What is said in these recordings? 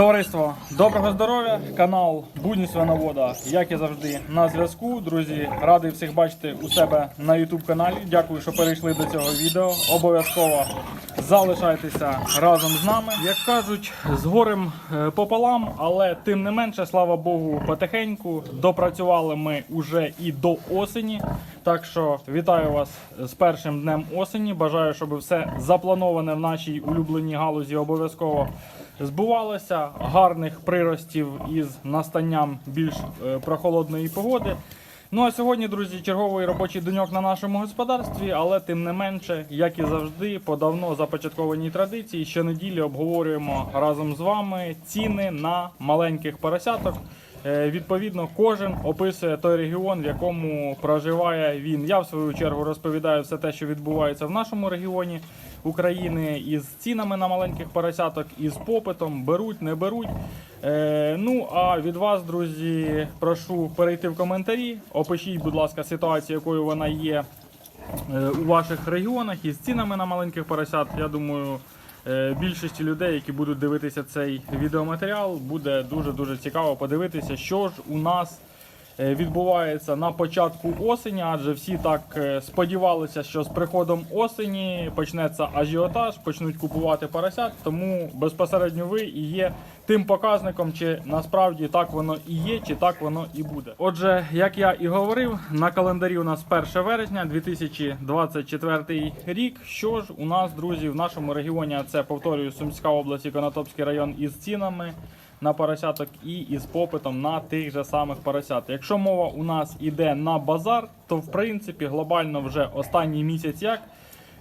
Товариство, доброго здоров'я! Канал Будні Свиновода, як і завжди, на зв'язку. Друзі, радий всіх бачити у себе на YouTube каналі. Дякую, що перейшли до цього відео. Обов'язково залишайтеся разом з нами. Як кажуть, з горем е, пополам, але тим не менше, слава Богу, потихеньку допрацювали ми уже і до осені. Так що вітаю вас з першим днем осені. Бажаю, щоб все заплановане в нашій улюбленій галузі обов'язково збувалося. Гарних приростів із настанням більш е, прохолодної погоди. Ну а сьогодні, друзі, черговий робочий деньок на нашому господарстві, але тим не менше, як і завжди, по давно започаткованій традиції, щонеділі обговорюємо разом з вами ціни на маленьких поросяток. Е, Відповідно, кожен описує той регіон, в якому проживає він. Я в свою чергу розповідаю все те, що відбувається в нашому регіоні України із цінами на маленьких поросяток, із попитом, беруть, не беруть. Е, ну а від вас, друзі, прошу перейти в коментарі. Опишіть, будь ласка, ситуацію, якою вона є е, у ваших регіонах із цінами на маленьких поросят. Я думаю, більшості людей, які будуть дивитися цей відеоматеріал, буде дуже дуже цікаво подивитися, що ж у нас е, відбувається на початку осені, адже всі так е, сподівалися, що з приходом осені почнеться ажіотаж, почнуть купувати поросят. Тому безпосередньо ви і є тим показником, чи насправді так воно і є, чи так воно і буде. Отже, як я і говорив, на календарі у нас 1 вересня 2024 рік. Що ж у нас, друзі, в нашому регіоні, це повторюю Сумська область і Конотопський район із цінами на поросяток і із попитом на тих же самих поросят. Якщо мова у нас іде на базар, то в принципі глобально вже останній місяць як.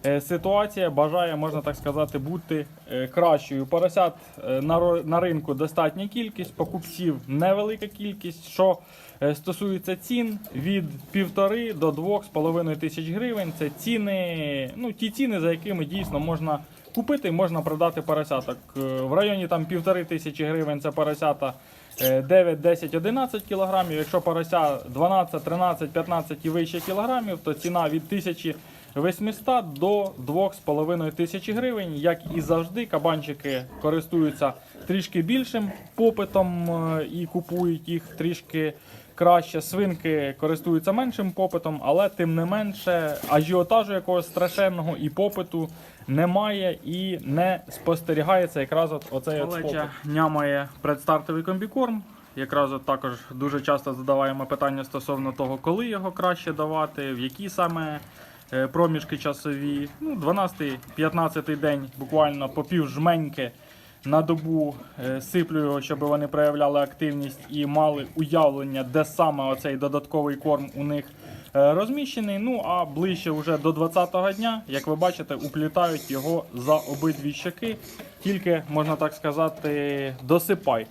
Е, Ситуація бажає, можна так сказати, бути е, кращою. Поросят е, на ринку достатня кількість, покупців невелика кількість. Що стосується цін від півтори до двох з половиною тисяч гривень. Це ціни, ну ті ціни, за якими дійсно можна купити можна продати поросяток. Е, В районі там півтори тисячі гривень це поросята. е, 9, 10, 11 кілограмів. Якщо порося 12, 13, 15 і вище кілограмів, то ціна від 1800 до 2,5 тисячі гривень. Як і завжди, кабанчики користуються трішки більшим попитом е, і купують їх трішки краще. Свинки користуються меншим попитом, але тим не менше ажіотажу якогось страшенного і попиту немає і не спостерігається якраз от оцей от попит. нямає предстартовий комбікорм. Якраз от також дуже часто задаваємо питання стосовно того, коли його краще давати, в які саме проміжки часові. Ну, 12-15 день буквально по пів жменьки на добу е, сиплю його, щоб вони проявляли активність і мали уявлення, де саме оцей додатковий корм у них е, розміщений. Ну а ближче вже до 20-го дня, як ви бачите, уплітають його за обидві щеки, тільки можна так сказати, досипай.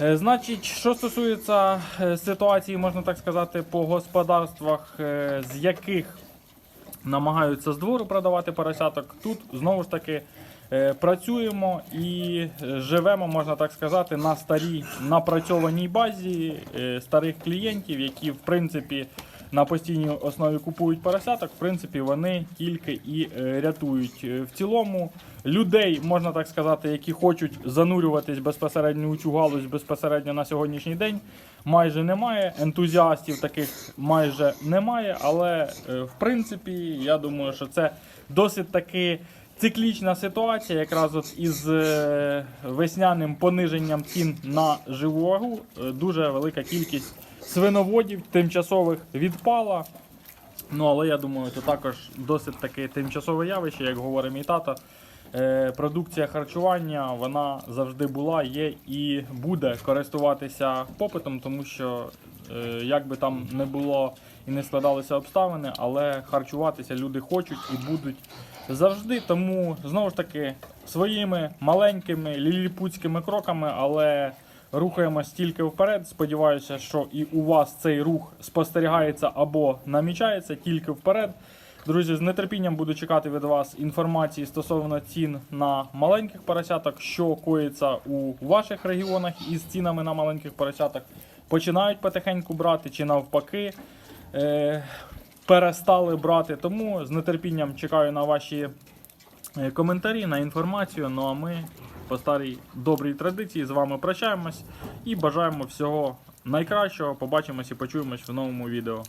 Е, Значить, що стосується е, ситуації, можна так сказати, по господарствах, е, з яких намагаються з двору продавати поросяток, тут знову ж таки е, працюємо і е, живемо, можна так сказати, на старій напрацьованій базі е, старих клієнтів, які в принципі на постійній основі купують поросяток. В принципі, вони тільки і е, рятують. Е, В цілому людей, можна так сказати, які хочуть занурюватись безпосередньо у цю галузь безпосередньо на сьогоднішній день, майже немає. Ентузіастів таких майже немає. Але е, в принципі, я думаю, що це досить таки. Циклічна ситуація, якраз от із весняним пониженням цін на живу вагу, дуже велика кількість свиноводів тимчасових відпала. Ну, але я думаю, це також досить таке тимчасове явище, як говорить мій тато. Е, продукція харчування вона завжди була, є і буде користуватися попитом, тому що е, як би там не було і не складалися обставини, але харчуватися люди хочуть і будуть завжди. Тому знову ж таки своїми маленькими ліліпутськими кроками, але рухаємось тільки вперед. Сподіваюся, що і у вас цей рух спостерігається або намічається тільки вперед. Друзі, з нетерпінням буду чекати від вас інформації стосовно цін на маленьких поросяток, що коїться у ваших регіонах із цінами на маленьких поросяток. Починають потихеньку брати чи навпаки е, перестали брати. Тому з нетерпінням чекаю на ваші е, коментарі, на інформацію. Ну а ми по старій добрій традиції з вами прощаємось і бажаємо всього найкращого. Побачимось і почуємось в новому відео.